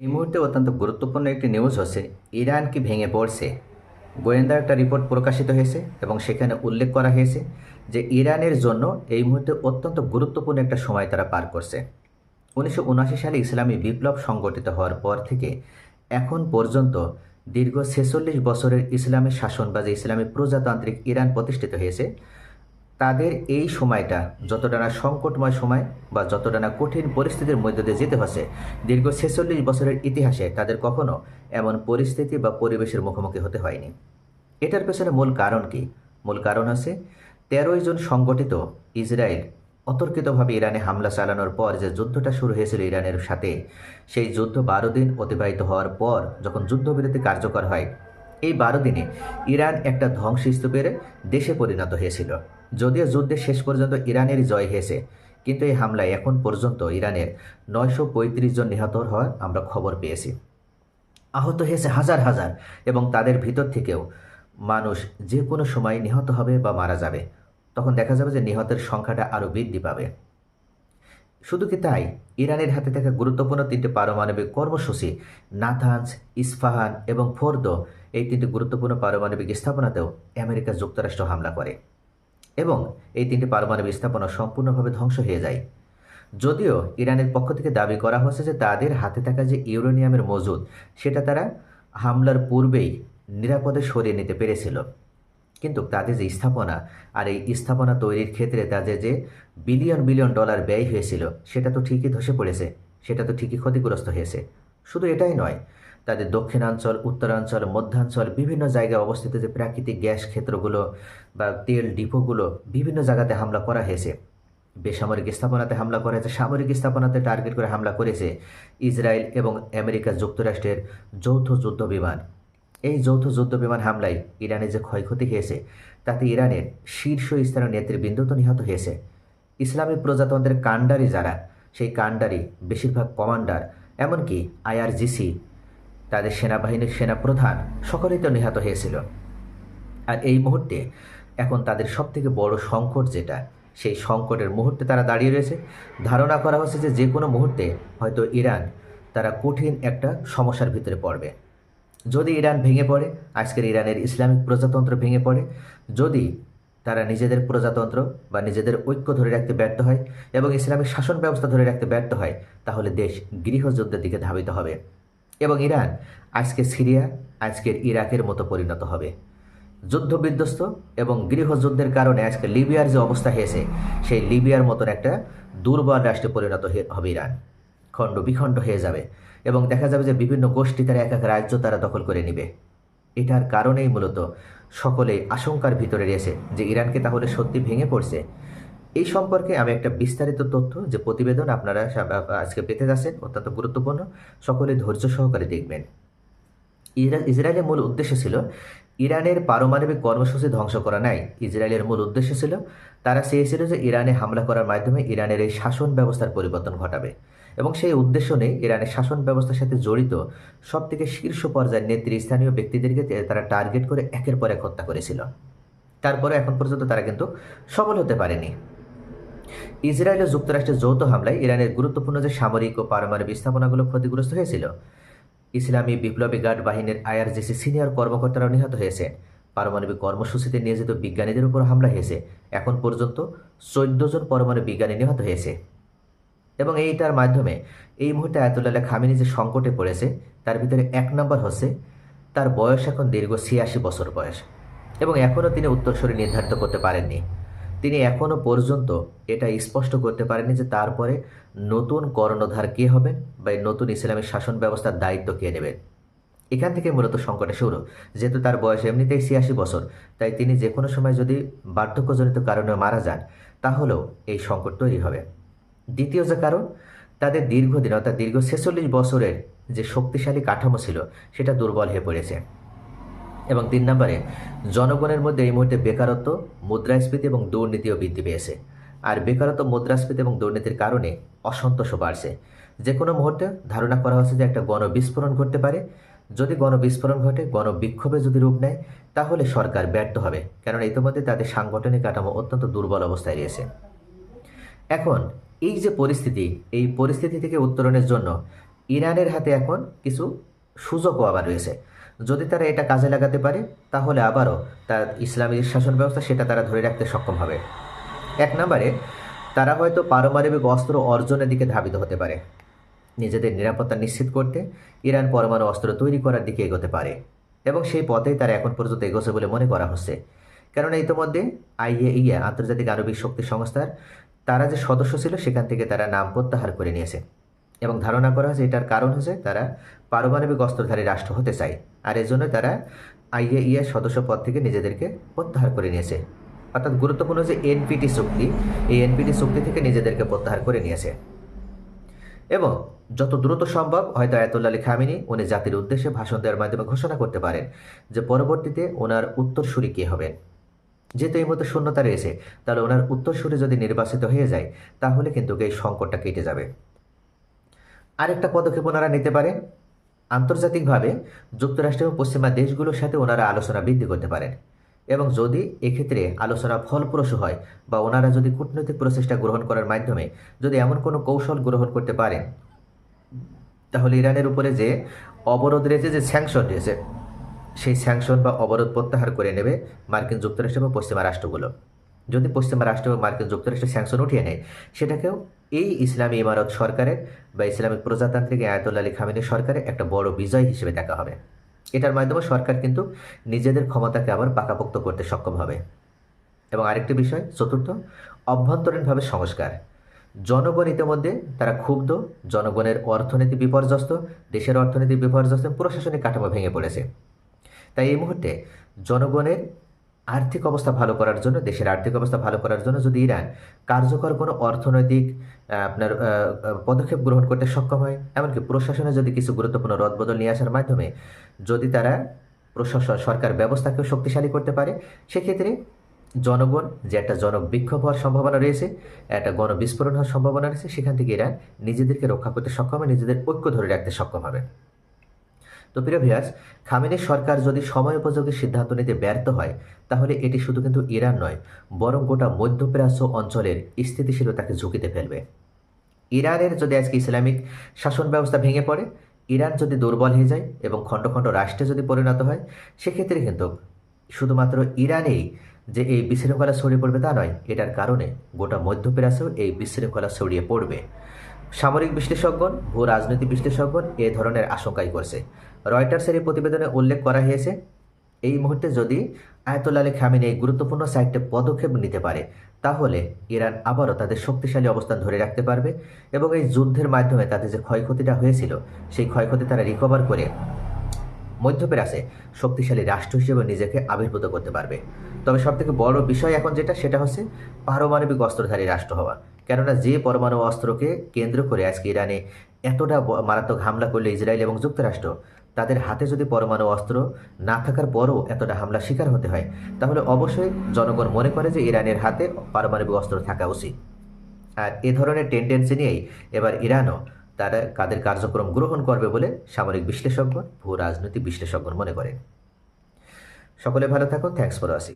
এই মুহূর্তে অত্যন্ত গুরুত্বপূর্ণ একটি নিউজ হচ্ছে, ইরান কি ভেঙে পড়ছে? গোয়েন্দা একটা রিপোর্ট প্রকাশিত হয়েছে এবং সেখানে উল্লেখ করা হয়েছে যে ইরানের জন্য এই মুহূর্তে অত্যন্ত গুরুত্বপূর্ণ একটা সময় তারা পার করছে। উনিশশো সালে ইসলামী বিপ্লব সংগঠিত হওয়ার পর থেকে এখন পর্যন্ত দীর্ঘ ছেচল্লিশ বছরের ইসলামী শাসন বা যে ইসলামী প্রজাতান্ত্রিক ইরান প্রতিষ্ঠিত হয়েছে। তাদের এই সময়টা যতটা না সংকটময় সময় বা যতটা না কঠিন পরিস্থিতির মধ্যে দিয়ে যেতে হচ্ছে, দীর্ঘ ছেচল্লিশ বছরের ইতিহাসে তাদের কখনো এমন পরিস্থিতি বা পরিবেশের মুখোমুখি হতে হয়নি। এটার পেছনে মূল কারণ কি? মূল কারণ আছে তেরোই জন সংগঠিত ইসরায়েল অতর্কিতভাবে ইরানে হামলা চালানোর পর যে যুদ্ধটা শুরু হয়েছিল ইরানের সাথে, সেই যুদ্ধ বারো দিন অতিবাহিত হওয়ার পর যখন যুদ্ধবিরতি কার্যকর হয় এই বারো দিনে ইরান একটা ধ্বংসস্তূপের দেশে পরিণত হয়েছিল। যদিও যুদ্ধের শেষ পর্যন্ত ইরানের জয় হয়েছে, কিন্তু এই হামলায় এখন পর্যন্ত ইরানের নয়শো পঁয়ত্রিশ জন নিহত হওয়ার আমরা খবর পেয়েছি। আহত হয়েছে হাজার হাজার এবং তাদের ভিতর থেকেও মানুষ যে কোনো সময় নিহত হবে বা মারা যাবে। তখন দেখা যাবে যে নিহতের সংখ্যাটা আরও বৃদ্ধি পাবে। শুধু কি তাই? ইরানের হাতে থাকা গুরুত্বপূর্ণ তিনটি পারমাণবিক কর্মসূচি, নাথানস ইস্পাহান এবং ফোর্দো এই তিনটি গুরুত্বপূর্ণ পারমাণবিক স্থাপনাতেও আমেরিকা যুক্তরাষ্ট্র হামলা করে এবং এই তিনটি পারমাণবিক স্থাপনা সম্পূর্ণভাবে ধ্বংস হয়ে যায়। যদিও ইরানের পক্ষ থেকে দাবি করা হচ্ছে যে তাদের হাতে থাকা যে ইউরেনিয়ামের মজুদ, সেটা তারা হামলার পূর্বেই নিরাপদে সরিয়ে নিতে পেরেছিল। কিন্তু তাদের যে স্থাপনা আর এই স্থাপনা তৈরির ক্ষেত্রে তাদের যে বিলিয়ন বিলিয়ন ডলার ব্যয় হয়েছিল, সেটা তো ঠিকই ধসে পড়েছে, সেটা তো ঠিকই ক্ষতিগ্রস্ত হয়েছে। শুধু এটাই নয় তাদের দক্ষিণাঞ্চল, উত্তরাঞ্চল, মধ্যাঞ্চল, বিভিন্ন জায়গায় অবস্থিত যে প্রাকৃতিক গ্যাস ক্ষেত্রগুলো বা তেল ডিপোগুলো বিভিন্ন জায়গাতে হামলা করা হয়েছে। বেসামরিক স্থাপনাতে হামলা করা হয়েছে, সামরিক স্থাপনাতে টার্গেট করে হামলা করেছে ইসরায়েল এবং আমেরিকা যুক্তরাষ্ট্রের যৌথ যুদ্ধ বিমান। এই যৌথ যুদ্ধ বিমান হামলায় ইরানের যে ক্ষয়ক্ষতি হয়েছে, তাতে ইরানের শীর্ষ স্থানীয় নেতৃবৃন্দ তো নিহত হয়েছে। ইসলামী প্রজাতন্ত্রের কাণ্ডারি যারা, সেই কাণ্ডারি বেশিরভাগ কমান্ডার, এমনকি আইআরজিসি তাদের সেনাবাহিনীর সেনাপ্রধান সকলেই তো নিহত হয়েছিল। আর এই মুহূর্তে এখন তাদের সবথেকে বড় সংকট যেটা, সেই সংকটের মুহূর্তে তারা দাঁড়িয়ে রয়েছে। ধারণা করা হচ্ছে যে যে কোনো মুহূর্তে হয়তো ইরান তারা কঠিন একটা সমস্যার ভিতরে পড়বে। যদি ইরান ভেঙে পড়ে, আজকের ইরানের ইসলামিক প্রজাতন্ত্র ভেঙে পড়ে, যদি তারা নিজেদের প্রজাতন্ত্র বা নিজেদের ঐক্য ধরে রাখতে ব্যর্থ হয় এবং ইসলামিক শাসন ব্যবস্থা ধরে রাখতে ব্যর্থ হয়, তাহলে দেশ গৃহযুদ্ধের দিকে ধাবিত হবে। এবং ইরান আজকে সিরিয়া আজকের ইরাকের মতো পরিণত হবে। যুদ্ধ বিধ্বস্ত এবং গৃহযুদ্ধের কারণে আজকে লিবিয়ার যে অবস্থা হয়েছে, সেই লিবিয়ার মতন একটা দুর্বল রাষ্ট্রে পরিণত হবে ইরান। খণ্ড বিখণ্ড হয়ে যাবে এবং দেখা যাবে যে বিভিন্ন গোষ্ঠী তারা এক এক রাজ্য তারা দখল করে নেবে। এটার কারণেই মূলত সকলেই আশঙ্কার ভিতরে রয়েছে যে ইরানকে তাহলে সত্যি ভেঙে পড়ছে। এই সম্পর্কে আমি একটা বিস্তারিত তথ্য যে প্রতিবেদন আপনারা আজকে পেতে যাচ্ছেন অত্যন্ত গুরুত্বপূর্ণ। সকলে ধৈর্য সহকারে দেখবেন। ইসরায়েলের মূল উদ্দেশ্য ছিল ইরানের পারমাণবিক কর্মসূচি ধ্বংস করা নাই। ইসরায়েলের মূল উদ্দেশ্য ছিল, তারা চেয়েছিল যে ইরানে হামলা করার মাধ্যমে ইরানের এই শাসন ব্যবস্থার পরিবর্তন ঘটাবে। এবং সেই উদ্দেশ্য নেই ইরানের শাসন ব্যবস্থার সাথে জড়িত সব থেকে শীর্ষ পর্যায়ের নেতৃস্থানীয় ব্যক্তিদেরকে তারা টার্গেট করে একের পর এক হত্যা করেছিল। তারপরে এখন পর্যন্ত তারা কিন্তু সফল হতে পারেনি। ইসরায়েল ও যুক্তরাষ্ট্রের যৌথ হামলায় ইরানের গুরুত্বপূর্ণ যে সামরিক ও পারমাণবিক স্থাপনাগুলো ক্ষতিগ্রস্ত হয়েছিল, ইসলামী বিপ্লবী গার্ড বাহিনীর আইআরজিসি সিনিয়র কর্মকর্তারাও নিহত হয়েছে পারমাণবিক কর্মসূচিতে নিয়োজিত বিজ্ঞানীদের উপর হামলা হয়েছে। এখন পর্যন্ত চোদ্দ জন পরমাণু বিজ্ঞানী নিহত হয়েছে। এবং এইটার মাধ্যমে এই মুহূর্তে আয়তুল্লাহ খামিনি যে সংকটে পড়েছে, তার ভিতরে এক নম্বর হচ্ছে তার বয়স এখন দীর্ঘ ছিয়াশি বছর বয়স। এবং এখনও তিনি উত্তরসূরি নির্ধারিত করতে পারেননি। তিনি এখনও পর্যন্ত এটা স্পষ্ট করতে পারেনি যে তারপরে নতুন কর্ণধার কে হবেন বা নতুন ইসলামী শাসন ব্যবস্থার দায়িত্ব কে নেবেন। এখান থেকে মূলত সংকটে শুরু। যেহেতু তার বয়স এমনিতেই ছিয়াশি বছর, তাই তিনি যে কোনো সময় যদি বার্ধক্যজনিত কারণে মারা যান, তাহলেও এই সংকট তৈরি হবে। দ্বিতীয় যে কারণ, তাদের দীর্ঘদিন অর্থাৎ দীর্ঘ ছেচল্লিশ বছরের যে শক্তিশালী কাঠামো ছিল, সেটা দুর্বল হয়ে পড়েছে। এবং তিন নম্বরে, জনগণের মধ্যে এই মুহূর্তে বেকারত্ব, মুদ্রাস্ফীতি এবং দুর্নীতিও বৃদ্ধি পেয়েছে। আর বেকারত্ব, মুদ্রাস্ফীতি এবং দুর্নীতির কারণে অসন্তোষও বাড়ছে। যে কোনো মুহূর্তে ধারণা করা হচ্ছে যে একটা গণবিস্ফোরণ ঘটতে পারে। যদি গণবিস্ফোরণ ঘটে, গণবিক্ষোভে যদি রূপ নেয়, তাহলে সরকার ব্যর্থ হবে। কারণ ইতিমধ্যে তাদের সাংগঠনিক কাঠামো অত্যন্ত দুর্বল অবস্থায় রয়েছে। এখন, এই যে পরিস্থিতি, এই পরিস্থিতি থেকে উত্তরণের জন্য ইরানের হাতে এখন কিছু সুযোগও আবার রয়েছে। যদি তারা এটা কাজে লাগাতে পারে, তাহলে আবারও তার ইসলামী শাসন ব্যবস্থা সেটা তারা ধরে রাখতে সক্ষম হবে। এক নম্বরে, তারা হয়তো পারমাণবিক অস্ত্র অর্জনের দিকে ধাবিত হতে পারে। নিজেদের নিরাপত্তা নিশ্চিত করতে ইরান পরমাণু অস্ত্র তৈরি করার দিকে এগোতে পারে এবং সেই পথেই তারা এখন পর্যন্ত এগোছে বলে মনে করা হচ্ছে। কেননা ইতিমধ্যে আইএইএ, আন্তর্জাতিক আণবিক শক্তি সংস্থার, তারা যে সদস্য ছিল, সেখান থেকে তারা নাম প্রত্যাহার করে নিয়েছে। এবং ধারণা করা হয়েছে, এটার কারণ হচ্ছে তারা পারমাণবিক অস্ত্রধারী রাষ্ট্র হতে চায়। আর এজন্য তারা আইএইএ সদস্য পদ থেকে নিজেদেরকে প্রত্যাহার করে নিয়েছে। অর্থাৎ গুরুত্বপূর্ণ যে এনপিটি চুক্তি এই এনপিটি চুক্তি থেকে নিজেদেরকে প্রত্যাহার করে নিয়েছে। এবং যত দ্রুত সম্ভব, হয়তো আয়াতুল্লাহ আলী খামিনী উনি জাতির উদ্দেশ্যে ভাষণ দেওয়ার মাধ্যমে ঘোষণা করতে পারেন যে পরবর্তীতে ওনার উত্তরসূরি কে হবেন যেহেতু এই মতো শূন্যতা রয়েছে, তাহলে ওনার উত্তরসূরি যদি নির্বাচিত হয়ে যায়, তাহলে কিন্তু এই সংকটটা কেটে যাবে। আরেকটা পদক্ষেপ ওনারা নিতে পারেন আন্তর্জাতিকভাবে যুক্তরাষ্ট্র এবং পশ্চিমা দেশগুলোর সাথে ওনারা আলোচনা বৃদ্ধি করতে পারেন। এবং যদি এক্ষেত্রে আলোচনা ফলপ্রসূ হয় বা ওনারা যদি কূটনৈতিক প্রচেষ্টা গ্রহণ করার মাধ্যমে যদি এমন কোনো কৌশল গ্রহণ করতে পারেন, তাহলে ইরানের উপরে যে অবরোধ রয়েছে যে স্যাংশন রয়েছে, সেই স্যাংশন বা অবরোধ প্রত্যাহার করে নেবে মার্কিন যুক্তরাষ্ট্র এবং পশ্চিমা রাষ্ট্রগুলো। যদি পশ্চিমা রাষ্ট্র এবং মার্কিন যুক্তরাষ্ট্র স্যাংশন উঠিয়ে নেয়, সেটাকেও এই ইসলামী ইমারত সরকারের বা ইসলামিক প্রজাতান্ত্রিক আয়াতুল্লা আলী খামিনী সরকারের একটা বড় বিজয় হিসেবে দেখা হবে। এটার মাধ্যমে সরকার কিন্তু নিজেদের ক্ষমতাকে আবার পাকাপোক্ত করতে সক্ষম হবে। এবং আরেকটি বিষয়, চতুর্থ, অভ্যন্তরীণভাবে সংস্কার। জনগণ ইতিমধ্যে তারা ক্ষুব্ধ, জনগণের অর্থনীতি বিপর্যস্ত, দেশের অর্থনীতি বিপর্যস্ত, প্রশাসনিক কাঠামো ভেঙে পড়েছে। তাই এই মুহূর্তে জনগণের আর্থিক অবস্থা ভালো করার জন্য, দেশের আর্থিক অবস্থা ভালো করার জন্য যদি ইরান কার্যকর কোনো অর্থনৈতিক আপনার পদক্ষেপ গ্রহণ করতে সক্ষম হয়, এমনকি প্রশাসনে যদি কিছু গুরুত্বপূর্ণ রদবদল নিয়ে আসার মাধ্যমে যদি তারা প্রশাসন সরকার ব্যবস্থাকেও শক্তিশালী করতে পারে, সেক্ষেত্রে জনগণ, যে একটা জনবিক্ষোভ হওয়ার সম্ভাবনা রয়েছে, একটা গণবিস্ফোরণ হওয়ার সম্ভাবনা রয়েছে, সেখান থেকে এরা নিজেদেরকে রক্ষা করতে সক্ষম হবে নিজেদের ঐক্য ধরে রাখতে সক্ষম হবে। তো প্রিয় ভিয়াস খামেনি সরকার যদি সময় উপযোগী সিদ্ধান্ত নিতে ব্যর্থ হয়, তাহলে এটি শুধু কিন্তু ইরান নয়, বরং গোটা মধ্যপ্রাচ্য অঞ্চলের স্থিতিশীলতাকে ঝুঁকিতে ফেলবে। ইরানের যদি আজকে ইসলামিক শাসন ব্যবস্থা ভেঙে পড়ে, ইরান যদি দুর্বল হয়ে যায় এবং খণ্ড খণ্ড রাষ্ট্রে যদি পরিণত হয়, সেক্ষেত্রে কিন্তু শুধুমাত্র ইরানেই যে এই বিশৃঙ্খলা ছড়িয়ে পড়বে তা নয়, এটার কারণে গোটা মধ্যপ্রাচ্যেও এই বিশৃঙ্খলা ছড়িয়ে পড়বে। সামরিক বিশ্লেষকগণ ভূ রাজনৈতিক বিশ্লেষকগণ এ ধরনের আশঙ্কাই করছে। রয়টার্সের এই প্রতিবেদনে উল্লেখ করা হয়েছে, এই মুহূর্তে যদি আয়তুল্লাহ আলী খামিনী এই গুরুত্বপূর্ণ সাইটে পদক্ষেপ নিতে পারে, তাহলে ইরান আবারও তাদের শক্তিশালী অবস্থান ধরে রাখতে পারবে এবং এই যুদ্ধের মাধ্যমে তাদের যে ক্ষয়ক্ষতিটা হয়েছিল, সেই ক্ষয়ক্ষতি তারা রিকভার করে মধ্যপ্রাচ্যে শক্তিশালী রাষ্ট্র হিসেবে নিজেকে আবির্ভূত করতে পারবে। তবে সবথেকে বড় বিষয় এখন যেটা, সেটা হচ্ছে পারমাণবিক অস্ত্রধারী রাষ্ট্র হওয়া। কেননা যে পরমাণু অস্ত্রকে কেন্দ্র করে আজকে ইরানে এতটা মারাত্মক হামলা করলে ইসরায়েল এবং যুক্তরাষ্ট্র তাদের হাতে যদি পরমাণু অস্ত্র না থাকার পরও এতটা হামলা শিকার হতে হয়, তাহলে অবশ্যই জনগণ মনে করে যে ইরানের হাতে পারমাণবিক অস্ত্র থাকা উচিত। আর এ ধরনের টেন্ডেন্সি নিয়েই এবার ইরানও তারা কাদের কার্যক্রম গ্রহণ করবে বলে সামরিক বিশ্লেষজ্ঞ ভূ রাজনৈতিক বিশ্লেষজ্ঞ মনে করে সকলে ভালো থাকো থ্যাংকস ফর ওয়াচিং